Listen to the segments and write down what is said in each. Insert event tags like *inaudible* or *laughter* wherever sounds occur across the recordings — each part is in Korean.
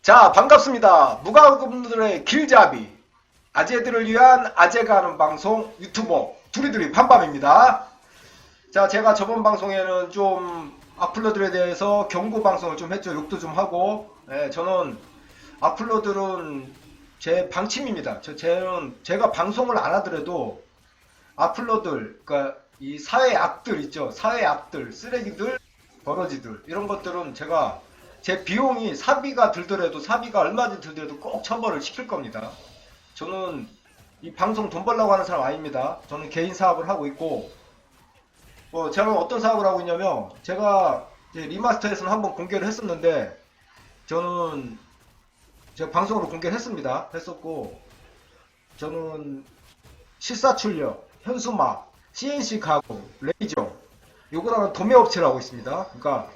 자, 반갑습니다. 무가금들의 길잡이. 아재들을 위한 아재가 하는 방송 유튜버 두리두리 밤밤입니다. 자, 제가 저번 방송에는 좀 악플러들에 대해서 경고 방송을 좀 했죠. 욕도 좀 하고. 예, 저는 악플러들은 제 방침입니다. 저, 쟤는 제가 방송을 안 하더라도 악플러들, 그러니까 이 사회 악들 있죠. 사회 악들, 쓰레기들, 버러지들 이런 것들은 제가 제 비용이 사비가 들더라도 사비가 얼마든지 들더라도 꼭 처벌을 시킬 겁니다. 저는 이 방송 돈 벌려고 하는 사람 아닙니다. 저는 개인 사업을 하고 있고 뭐 제가 어떤 사업을 하고 있냐면 제가 리마스터에서는 한번 공개를 했었는데 저는 제가 방송으로 공개를 했습니다. 했었고 저는 실사출력, 현수막, CNC 가구, 레이저 요거랑은 도매업체를 하고 있습니다. 그러니까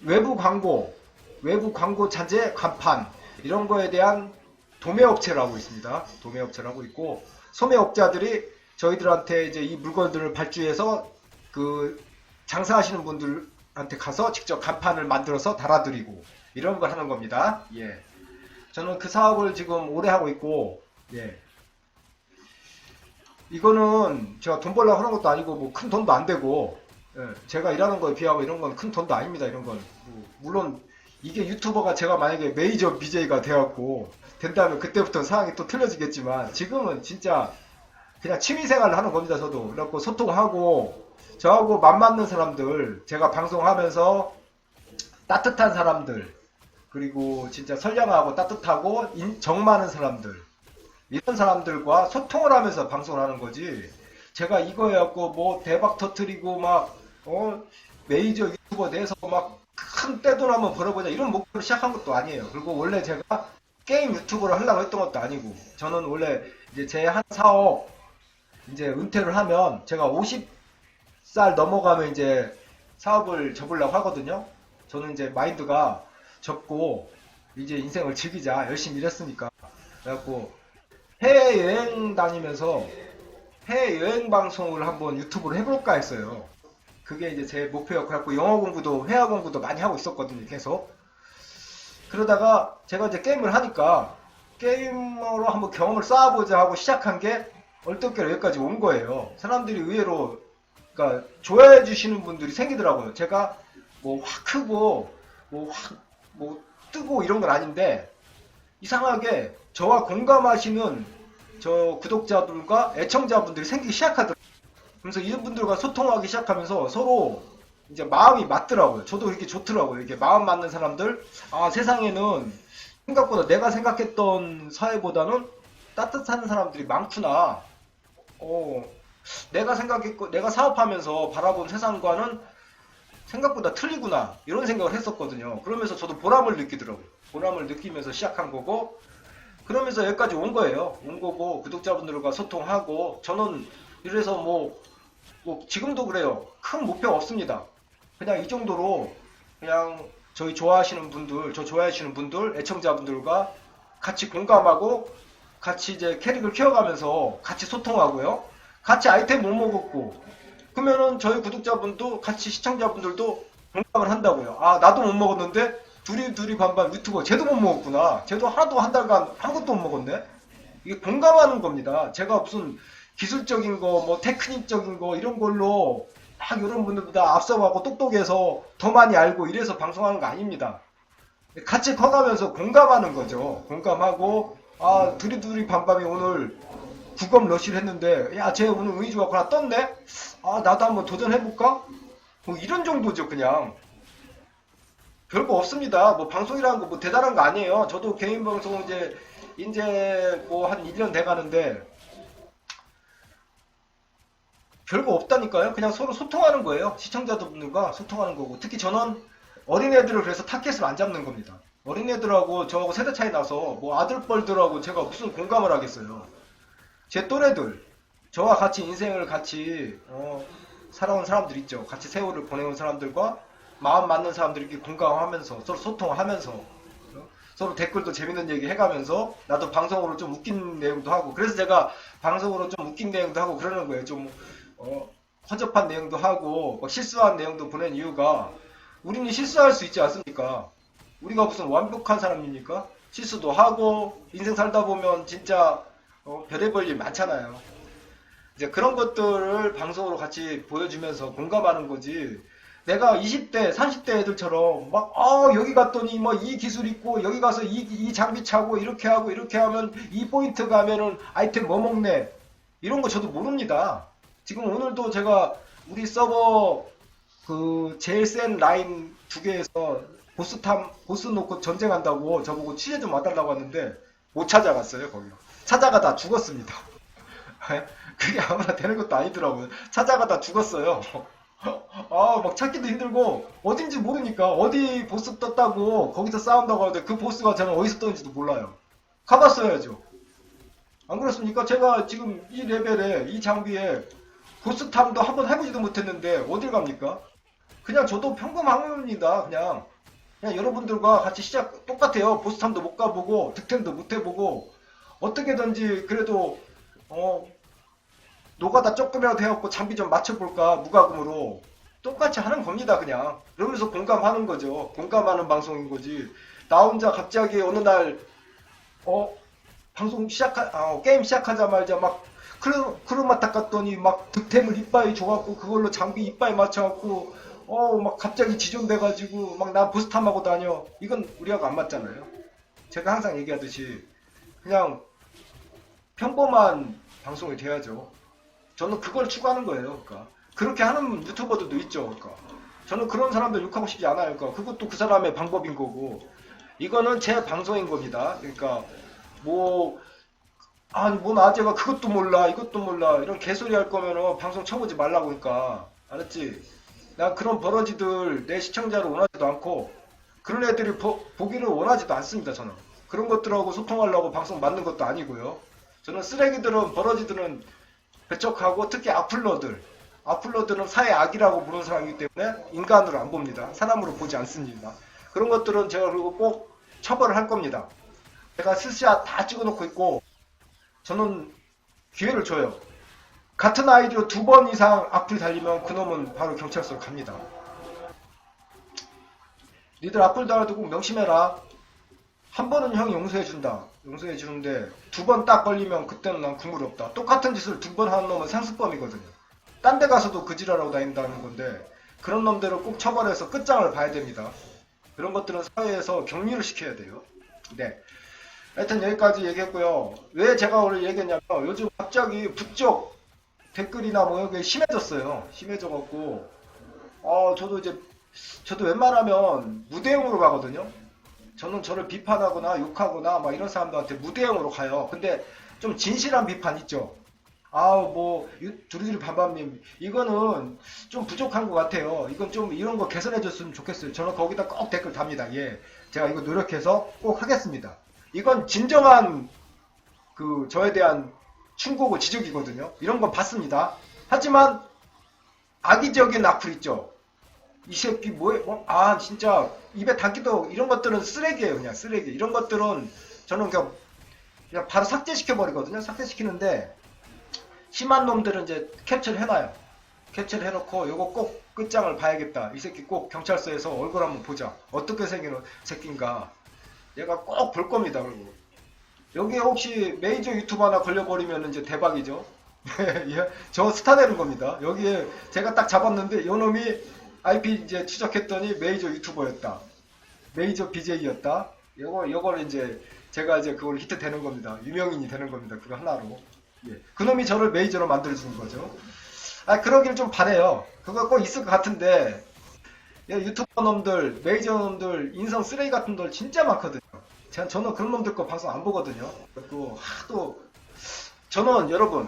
외부 광고, 외부 광고 자재, 간판 이런 거에 대한 도매업체를 하고 있습니다. 도매업체를 하고 있고 소매업자들이 저희들한테 이제 이 물건들을 발주해서 그 장사하시는 분들한테 가서 직접 간판을 만들어서 달아드리고 이런 걸 하는 겁니다. 예. 저는 그 사업을 지금 오래 하고 있고 예. 이거는 제가 돈 벌려고 하는 것도 아니고 뭐 큰 돈도 안 되고 예, 제가 일하는 거에 비하고 이런 건 큰 돈도 아닙니다. 이런 건 뭐, 물론 이게 유튜버가 제가 만약에 메이저 BJ가 되었고 된다면 그때부터 상황이 또 틀려지겠지만 지금은 진짜 그냥 취미생활을 하는 겁니다. 저도 그래갖고 소통하고 저하고 맘 맞는 사람들 제가 방송하면서 따뜻한 사람들 그리고 진짜 선량하고 따뜻하고 인- 정 많은 사람들 이런 사람들과 소통을 하면서 방송을 하는 거지. 제가 이거 해갖고 뭐 대박 터트리고 막, 어, 메이저 유튜버 돼서 막큰 떼돈 한번 벌어보자 이런 목표로 시작한 것도 아니에요. 그리고 원래 제가 게임 유튜버를 하려고 했던 것도 아니고, 저는 원래 이제 제 한 사업 이제 은퇴를 하면 제가 50살 넘어가면 이제 사업을 접으려고 하거든요. 저는 이제 마인드가 접고 이제 인생을 즐기자 열심히 일했으니까 그래갖고 해외여행 다니면서 해외여행 방송을 한번 유튜브로 해볼까 했어요. 그게 이제 제 목표였고, 그래갖고 영어 공부도, 회화 공부도 많이 하고 있었거든요, 계속. 그러다가 제가 이제 게임을 하니까 게임으로 한번 경험을 쌓아보자 하고 시작한 게 얼떨결에 여기까지 온 거예요. 사람들이 의외로, 그러니까 좋아해 주시는 분들이 생기더라고요. 제가 뭐 확 크고, 뭐 확, 뭐 뜨고 이런 건 아닌데, 이상하게 저와 공감하시는 저 구독자들과 애청자분들이 생기기 시작하더라고요. 그래서 이런 분들과 소통하기 시작하면서 서로 이제 마음이 맞더라고요. 저도 이렇게 좋더라고요. 이게 마음 맞는 사람들. 아, 세상에는 생각보다 내가 생각했던 사회보다는 따뜻한 사람들이 많구나. 어, 내가 생각했고, 내가 사업하면서 바라본 세상과는 생각보다 틀리구나. 이런 생각을 했었거든요. 그러면서 저도 보람을 느끼더라고요. 보람을 느끼면서 시작한 거고, 그러면서 여기까지 온 거예요. 온 거고 구독자분들과 소통하고 저는 이래서 뭐, 뭐 지금도 그래요. 큰 목표 없습니다. 그냥 이 정도로 그냥 저희 좋아하시는 분들, 저 좋아하시는 분들, 애청자분들과 같이 공감하고 같이 이제 캐릭을 키워가면서 같이 소통하고요. 같이 아이템 못 먹었고 그러면은 저희 구독자분도 같이 시청자분들도 공감을 한다고요. 아 나도 못 먹었는데 둘이 둘이 반반 유튜버 쟤도 못 먹었구나. 쟤도 하나도 한 달간 아무것도 못 먹었네. 이게 공감하는 겁니다. 제가 무슨 기술적인 거, 뭐 테크닉적인 거 이런 걸로 막 이런 분들보다 앞서가고 똑똑해서 더 많이 알고 이래서 방송하는 거 아닙니다. 같이 커가면서 공감하는 거죠. 공감하고 아 둘이 둘이 반반이 오늘 국업 러시를 했는데 야 쟤 오늘 운이 좋았구나 떴네. 아 나도 한번 도전해볼까? 뭐 이런 정도죠 그냥. 별거 없습니다. 뭐 방송이라는 거 뭐 대단한 거 아니에요. 저도 개인 방송 이제 이제 뭐 한 1년 돼 가는데 별거 없다니까요. 그냥 서로 소통하는 거예요. 시청자분들과 소통하는 거고. 특히 저는 어린애들을 그래서 타켓을 안 잡는 겁니다. 어린애들하고 저하고 세대 차이 나서 뭐 아들뻘들하고 제가 무슨 공감을 하겠어요. 제 또래들, 저와 같이 인생을 같이 어, 살아온 사람들 있죠. 같이 세월을 보내온 사람들과 마음 맞는 이렇게 공감하면서 서로 소통하면서 어? 서로 댓글도 재밌는 얘기 해가면서 나도 방송으로 좀 웃긴 내용도 하고 그래서 제가 방송으로 좀 웃긴 내용도 하고 그러는 거예요. 좀 어, 허접한 내용도 하고 막 실수한 내용도 보낸 이유가 우리는 실수할 수 있지 않습니까? 우리가 무슨 완벽한 사람입니까? 실수도 하고 인생 살다 보면 진짜 어, 별의별 일 많잖아요. 이제 그런 것들을 방송으로 같이 보여주면서 공감하는 거지. 내가 20대, 30대 애들처럼 막, 어, 여기 갔더니 뭐 이 기술 있고, 여기 가서 이, 이 장비 차고, 이렇게 하고, 이렇게 하면 이 포인트 가면은 아이템 뭐 먹네. 이런 거 저도 모릅니다. 지금 오늘도 제가 우리 서버 그 제일 센 라인 두 개에서 보스 탐, 보스 놓고 전쟁한다고 저보고 취재 좀 와달라고 하는데 못 찾아갔어요, 거기. 찾아가다 죽었습니다. *laughs* 그게 아무나 되는 것도 아니더라고요. 찾아가다 죽었어요. *laughs* 아, 막 찾기도 힘들고, 어딘지 모르니까, 어디 보스 떴다고, 거기서 싸운다고 하는데, 그 보스가 저는 어디서 떴는지도 몰라요. 가봤어야죠. 안 그렇습니까? 제가 지금 이 레벨에, 이 장비에, 보스 탐도 한번 해보지도 못했는데, 어딜 갑니까? 그냥 저도 평범합니다, 그냥. 그냥 여러분들과 같이 시작, 똑같아요. 보스 탐도 못 가보고, 득템도 못 해보고, 어떻게든지 그래도, 어, 노가다 조금이라도 해갖고 장비 좀 맞춰볼까 무과금으로. 똑같이 하는 겁니다 그냥. 그러면서 공감하는 거죠. 공감하는 방송인 거지. 나 혼자 갑자기 어느 날 어 방송 시작하 아, 게임 시작하자마자 막 크루, 크루마타 갔더니 막 득템을 이빠이 줘갖고 그걸로 장비 이빠이 맞춰갖고 어 막 갑자기 지존돼가지고 막 나 부스탐하고 다녀. 이건 우리하고 안 맞잖아요. 제가 항상 얘기하듯이 그냥 평범한 방송이 돼야죠 저는 그걸 추구하는 거예요. 그러니까 그렇게 하는 유튜버들도 있죠. 그러니까 저는 그런 사람들 욕하고 싶지 않아요. 그러니까 그것도 그 사람의 방법인 거고 이거는 제 방송인 겁니다. 그러니까 뭐 아니 뭔 아재가 그것도 몰라 이것도 몰라 이런 개소리 할 거면은 방송 쳐보지 말라고 그러니까 알았지? 난 그런 버러지들 내 시청자를 원하지도 않고 그런 애들이 보, 보기를 원하지도 않습니다. 저는 그런 것들하고 소통하려고 방송 만든 것도 아니고요. 저는 쓰레기들은 버러지들은 배척하고 특히 악플러들 악플러들은 사회 악이라고 부르는 사람이기 때문에 인간으로 안 봅니다. 사람으로 보지 않습니다. 그런 것들은 제가 그리고 꼭 처벌을 할 겁니다. 제가 스샷 다 찍어놓고 있고 저는 기회를 줘요. 같은 아이디로 두 번 이상 악플 달리면 그놈은 바로 경찰서로 갑니다. 니들 악플 달아두고 명심해라. 한 번은 형이 용서해준다. 용서해 주는데 두 번 딱 걸리면 그때는 난 국물이 없다. 똑같은 짓을 두 번 하는 놈은 상습범이거든요. 딴 데 가서도 그 지랄하고 다닌다는 건데 그런 놈들을 꼭 처벌해서 끝장을 봐야 됩니다. 그런 것들은 사회에서 격리를 시켜야 돼요. 네. 하여튼 여기까지 얘기했고요. 왜 제가 오늘 얘기했냐면 요즘 갑자기 북쪽 댓글이나 뭐 여기 심해졌어요. 심해져갖고 어 저도 이제 저도 웬만하면 무대응으로 가거든요. 저는 저를 비판하거나 욕하거나 막 이런 사람들한테 무대응으로 가요. 근데 좀 진실한 비판 있죠. 아우 뭐 유- 두루두루 반반님 이거는 좀 부족한 것 같아요. 이건 좀 이런 거 개선해 줬으면 좋겠어요. 저는 거기다 꼭 댓글 답니다. 예, 제가 이거 노력해서 꼭 하겠습니다. 이건 진정한 그 저에 대한 충고고 지적이거든요. 이런 건 봤습니다. 하지만 악의적인 악플 있죠. 이 새끼 뭐해? 어? 아 진짜. 입에 담기도 이런 것들은 쓰레기예요 그냥 쓰레기. 이런 것들은 저는 그냥 그냥 바로 삭제시켜 버리거든요 삭제시키는데. 심한 놈들은 이제 캡처를 해놔요. 캡처를 해놓고 요거 꼭 끝장을 봐야겠다. 이 새끼 꼭 경찰서에서 얼굴 한번 보자. 어떻게 생긴 새끼인가. 얘가 꼭 볼 겁니다 그리고. 여기에 혹시 메이저 유튜버 하나 걸려버리면 이제 대박이죠? *laughs* 예, 저 스타 되는 겁니다. 여기에 제가 딱 잡았는데 요 놈이 IP 이제 추적했더니 메이저 유튜버였다. 메이저 BJ였다. 요거 요걸 이제 제가 이제 그걸 히트 되는 겁니다. 유명인이 되는 겁니다. 그거 하나로. 예. 그놈이 저를 메이저로 만들어 주는 거죠. 아 그러길 좀 바래요. 그거 꼭 있을 것 같은데 예, 유튜버 놈들, 메이저 놈들, 인성 쓰레기 같은 놈들 진짜 많거든요. 제가 저는 그런 놈들 거 방송 안 보거든요. 그리고 하도 저는 여러분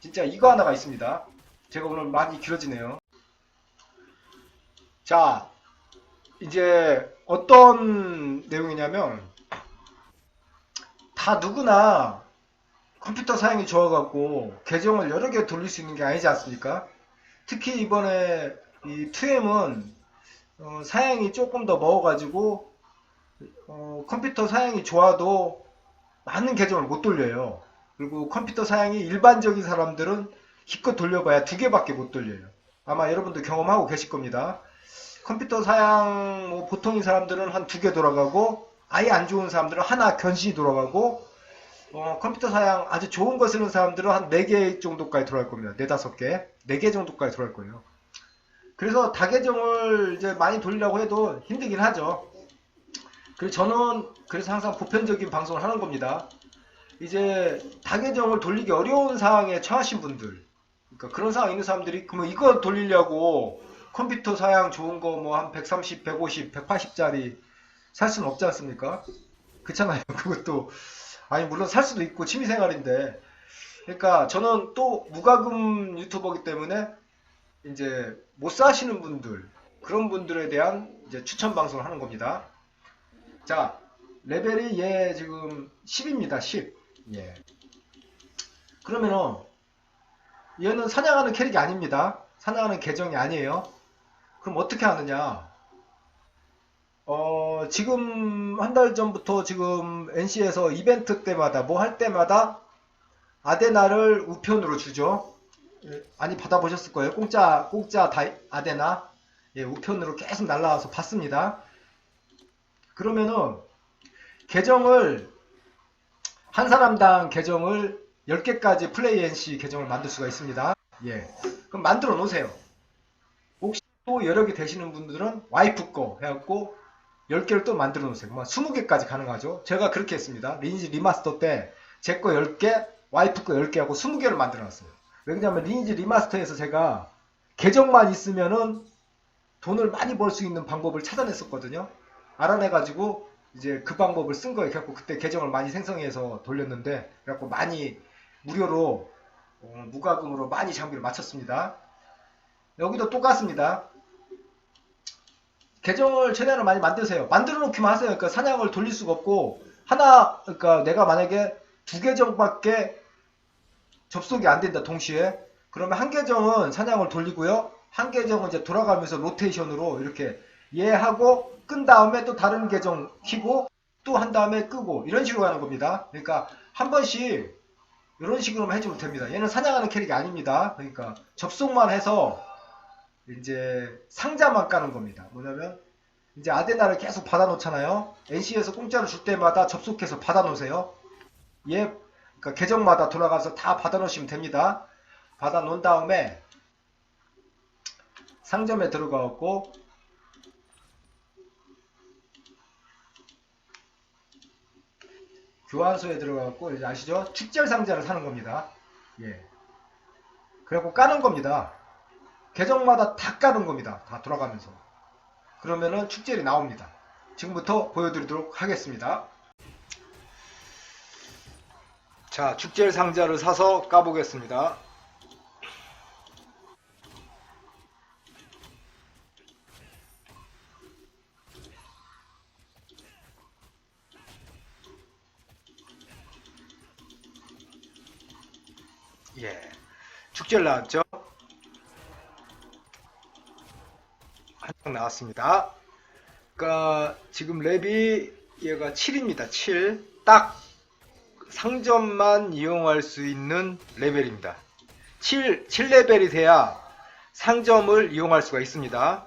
진짜 이거 하나가 있습니다. 제가 오늘 많이 길어지네요. 자, 이제 어떤 내용이냐면 다 누구나 컴퓨터 사양이 좋아갖고 계정을 여러 개 돌릴 수 있는 게 아니지 않습니까? 특히 이번에 이 2M은 어, 사양이 조금 더 먹어가지고 어, 컴퓨터 사양이 좋아도 많은 계정을 못 돌려요. 그리고 컴퓨터 사양이 일반적인 사람들은 기껏 돌려봐야 두 개밖에 못 돌려요. 아마 여러분도 경험하고 계실 겁니다. 컴퓨터 사양 뭐 보통인 사람들은 한 두 개 돌아가고 아예 안 좋은 사람들은 하나 견시 돌아가고 어, 컴퓨터 사양 아주 좋은 거 쓰는 사람들은 한네개 정도까지 돌아갈 겁니다. 네 다섯 개, 네개 정도까지 돌아갈 거예요. 그래서 다계정을 이제 많이 돌리려고 해도 힘들긴 하죠. 그래서 저는 그래서 항상 보편적인 방송을 하는 겁니다. 이제 다계정을 돌리기 어려운 상황에 처하신 분들, 그러니까 그런 상황에 있는 사람들이 그러면 이거 돌리려고 컴퓨터 사양 좋은 거 뭐 한 130, 150, 180짜리 살 수는 없지 않습니까? 그렇잖아요. *laughs* 그것도 아니 물론 살 수도 있고 취미생활인데 그러니까 저는 또 무과금 유튜버기 때문에 이제 못 사시는 분들 그런 분들에 대한 이제 추천 방송을 하는 겁니다. 자 레벨이 얘 지금 10입니다. 10. 예. 그러면은 얘는 사냥하는 캐릭이 아닙니다. 사냥하는 계정이 아니에요. 그럼 어떻게 하느냐? 어, 지금 한 달 전부터 지금 NC에서 이벤트 때마다 뭐 할 때마다 아데나를 우편으로 주죠. 예, 많이 받아보셨을 거예요. 공짜, 공짜 다이, 아데나. 예, 우편으로 계속 날라와서 받습니다. 그러면은 계정을 한 사람당 계정을 10개까지 플레이 NC 계정을 만들 수가 있습니다. 예. 그럼 만들어 놓으세요. 또 여러 개 되시는 분들은 와이프 거 해갖고 10개를 또 만들어 놓으세요. 뭐 20개까지 가능하죠. 제가 그렇게 했습니다. 리니지 리마스터 때 제 거 10개, 와이프 거 10개 하고 20개를 만들어 놨어요. 왜냐면 리니지 리마스터에서 제가 계정만 있으면은 돈을 많이 벌 수 있는 방법을 찾아냈었거든요. 알아내가지고 이제 그 방법을 쓴 거예요. 그래갖고 그때 계정을 많이 생성해서 돌렸는데 그래갖고 많이 무료로 어, 무과금으로 많이 장비를 마쳤습니다. 여기도 똑같습니다. 계정을 최대한 많이 만드세요. 만들어 놓기만 하세요. 그러니까 사냥을 돌릴 수가 없고 하나 그러니까 내가 만약에 두 계정밖에 접속이 안 된다 동시에 그러면 한 계정은 사냥을 돌리고요. 한 계정은 이제 돌아가면서 로테이션으로 이렇게 얘 하고 끈 다음에 또 다른 계정 키고 또 한 다음에 끄고 이런 식으로 하는 겁니다. 그러니까 한 번씩 이런 식으로만 해주면 됩니다. 얘는 사냥하는 캐릭이 아닙니다. 그러니까 접속만 해서 이제 상자만 까는 겁니다. 뭐냐면 이제 아데나를 계속 받아 놓잖아요. NC에서 공짜로 줄 때마다 접속해서 받아 놓으세요. 얘 그러니까 계정마다 돌아가서 다 받아 놓으시면 됩니다. 받아 놓은 다음에 상점에 들어가 갖고 교환소에 들어가 갖고 이제 아시죠? 축제 상자를 사는 겁니다. 예. 그래갖고 까는 겁니다. 계정마다 다 까는 겁니다. 다 돌아가면서. 그러면은 축제이 나옵니다. 지금부터 보여드리도록 하겠습니다. 자, 축제 상자를 사서 까보겠습니다. 예. 축제를 나왔죠? 한 장 나왔습니다. 그러니까 지금 랩이 얘가 7입니다. 7. 딱 상점만 이용할 수 있는 레벨입니다. 7, 7레벨이 돼야 상점을 이용할 수가 있습니다.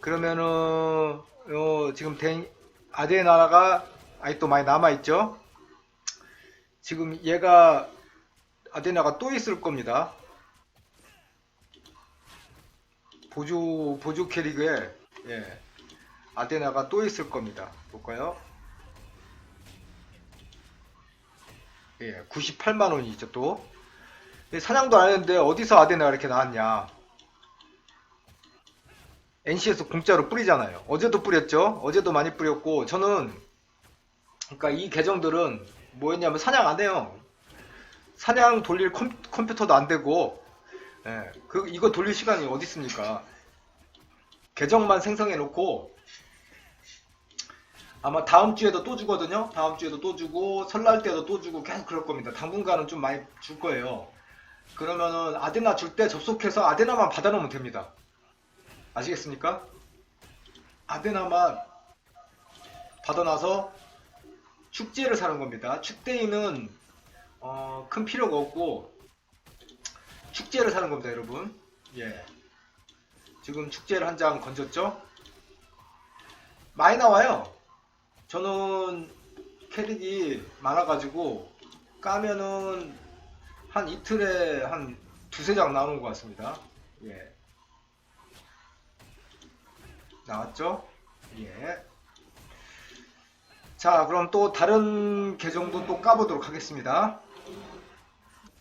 그러면은 어, 지금 된 아데나가 아직도 많이 남아있죠? 지금 얘가 아데나가 또 있을 겁니다. 보조 보조 캐릭에 예, 아데나가 또 있을 겁니다. 볼까요? 예, 98만 원이죠 또. 예, 사냥도 안 했는데 어디서 아데나가 이렇게 나왔냐? NC에서 공짜로 뿌리잖아요. 어제도 뿌렸죠. 어제도 많이 뿌렸고 저는 그러니까 이 계정들은 뭐였냐면 사냥 안 해요. 사냥 돌릴 컴, 컴퓨터도 안 되고 예, 그 이거 돌릴 시간이 어디 있습니까? 계정만 생성해 놓고 아마 다음 주에도 또 주거든요. 다음 주에도 또 주고 설날 때도 또 주고 계속 그럴 겁니다. 당분간은 좀 많이 줄 거예요. 그러면은 아데나 줄 때 접속해서 아데나만 받아놓으면 됩니다. 아시겠습니까? 아데나만 받아놔서 축제를 사는 겁니다. 축대인은 어, 큰 필요가 없고 축제를 사는 겁니다, 여러분. 예. 지금 축제를 한 장 건졌죠? 많이 나와요. 저는 캐릭이 많아가지고 까면은 한 이틀에 한 두세 장 나오는 것 같습니다. 예. 나왔죠? 예. 자, 그럼 또 다른 계정도 또 까보도록 하겠습니다.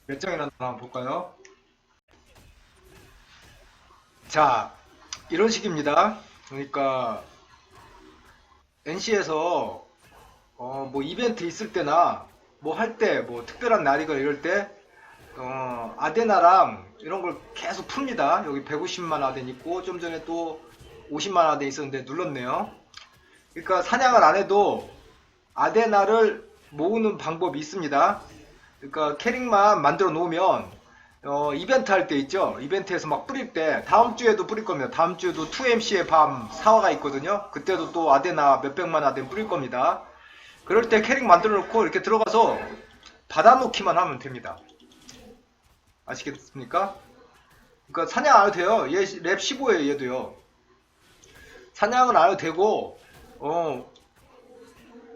몇 장이나 나와 볼까요? 자, 이런 식입니다. 그러니까 NC에서 어, 뭐 이벤트 있을 때나 뭐 할 때, 뭐 특별한 날이거나 이럴 때 어, 아데나랑 이런 걸 계속 풉니다. 여기 150만 아덴 있고 좀 전에 또 50만 아덴 있었는데 눌렀네요. 그러니까 사냥을 안 해도 아데나를 모으는 방법이 있습니다. 그러니까 캐릭만 만들어 놓으면 어, 이벤트 할 때 있죠. 이벤트에서 막 뿌릴 때 다음 주에도 뿌릴 겁니다. 다음 주에도 2MC의 밤 4화가 있거든요. 그때도 또 아데나 몇백만 아덴 뿌릴 겁니다. 그럴 때 캐릭 만들어 놓고 이렇게 들어가서 받아놓기만 하면 됩니다. 아시겠습니까? 그러니까 사냥 안 해도 돼요. 얘 랩 15예요, 얘도요. 사냥은 안 해도 되고, 어,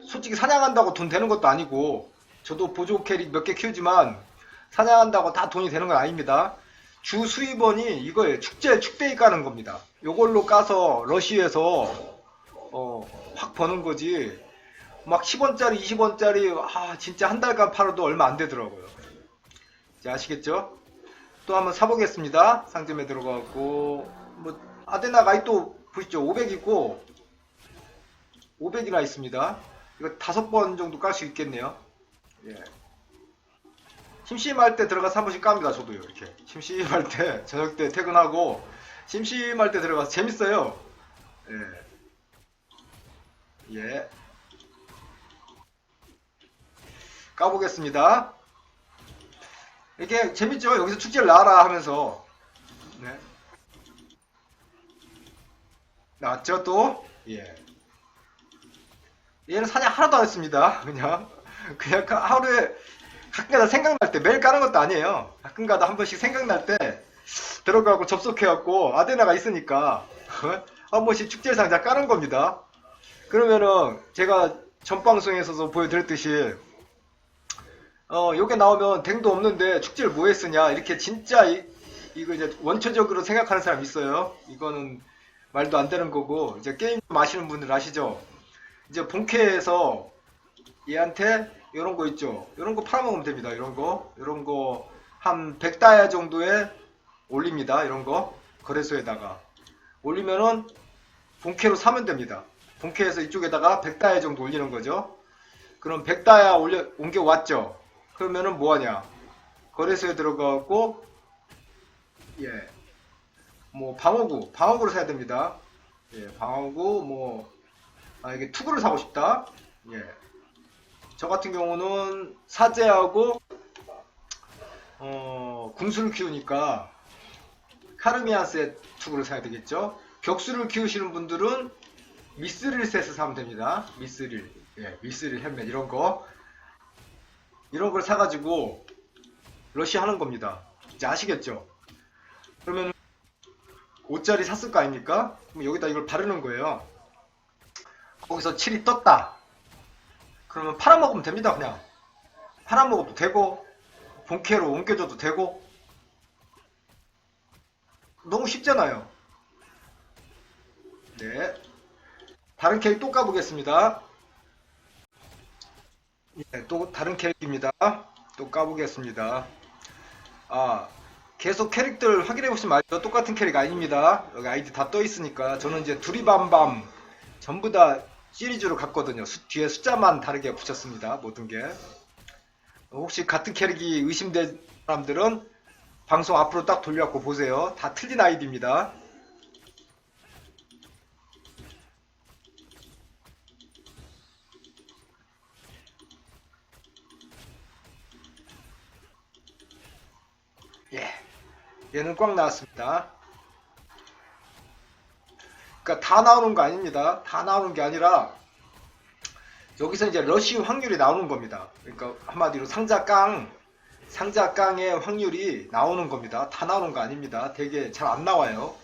솔직히 사냥한다고 돈 되는 것도 아니고, 저도 보조 캐릭 몇 개 키우지만, 사냥한다고 다 돈이 되는 건 아닙니다. 주 수입원이 이거예요. 축제, 축대에 까는 겁니다. 요걸로 까서 러시에서, 어, 확 버는 거지. 막 10원짜리, 20원짜리, 아, 진짜 한 달간 팔아도 얼마 안 되더라고요. 이제 아시겠죠? 또 한번 사보겠습니다. 상점에 들어가고, 뭐, 아데나가 또 보시죠. 500 있고, 500이나 있습니다. 이거 다섯 번 정도 깔 수 있겠네요. 예. 심심할 때 들어가서 한 번씩 깝니다. 저도요. 이렇게. 심심할 때, *laughs* 저녁 때 퇴근하고, 심심할 때 들어가서 재밌어요. 예. 예. 까보겠습니다. 이게 재밌죠? 여기서 축제를 나와라 하면서. 네. 나왔죠, 또? 예. 얘는 사냥 하나도 안 했습니다. *laughs* 그냥. 그냥 가- 하루에 가끔가다 생각날 때 매일 까는 것도 아니에요. 가끔가다 한 번씩 생각날 때 들어가고 접속해갖고 아데나가 있으니까 *laughs* 한 번씩 축제 상자 까는 겁니다. 그러면은 제가 전 방송에서도 보여드렸듯이 어, 요게 나오면 댕도 없는데 축제를 뭐 했으냐. 이렇게 진짜 이, 이거 이제 원초적으로 생각하는 사람 있어요. 이거는 말도 안 되는 거고, 이제 게임 좀 아시는 분들 아시죠? 이제 본캐에서 얘한테 이런 거 있죠. 이런 거 팔아먹으면 됩니다. 이런 거. 이런 거 한 100다이아 정도에 올립니다. 이런 거. 거래소에다가. 올리면은 본캐로 사면 됩니다. 본캐에서 이쪽에다가 100다이아 정도 올리는 거죠. 그럼 100다이아 올려, 옮겨왔죠. 그러면은 뭐하냐 거래소에 들어가고 예 뭐 방어구 방어구를 사야 됩니다 예 방어구 뭐 만약에 투구를 사고 싶다 예 저 같은 경우는 사제하고 어 궁수를 키우니까 카르미안스의 투구를 사야 되겠죠 격수를 키우시는 분들은 미스릴 셋을 사면 됩니다 미스릴 예 미스릴 헬멧 이런 거 이런 걸 사가지고 러시 하는 겁니다. 이제 아시겠죠? 그러면 5짜리 샀을 거 아닙니까? 그럼 여기다 이걸 바르는 거예요. 거기서 7이 떴다. 그러면 팔아먹으면 됩니다, 그냥. 팔아먹어도 되고, 본캐로 옮겨줘도 되고. 너무 쉽잖아요. 네. 다른 캐릭 또 까보겠습니다. 예, 또 다른 캐릭입니다. 또 까보겠습니다. 아, 계속 캐릭들 확인해 보시면 알죠? 똑같은 캐릭 아닙니다. 여기 아이디 다 떠 있으니까 저는 이제 두리밤밤 전부 다 시리즈로 갔거든요. 수- 뒤에 숫자만 다르게 붙였습니다. 모든 게. 혹시 같은 캐릭이 의심된 사람들은 방송 앞으로 딱 돌려갖고 보세요. 다 틀린 아이디입니다. 예. 얘는 꽉 나왔습니다. 그러니까 다 나오는 거 아닙니다. 다 나오는 게 아니라 여기서 이제 러시 확률이 나오는 겁니다. 그러니까 한마디로 상자 깡, 상자 깡의 확률이 나오는 겁니다. 다 나오는 거 아닙니다. 되게 잘 안 나와요.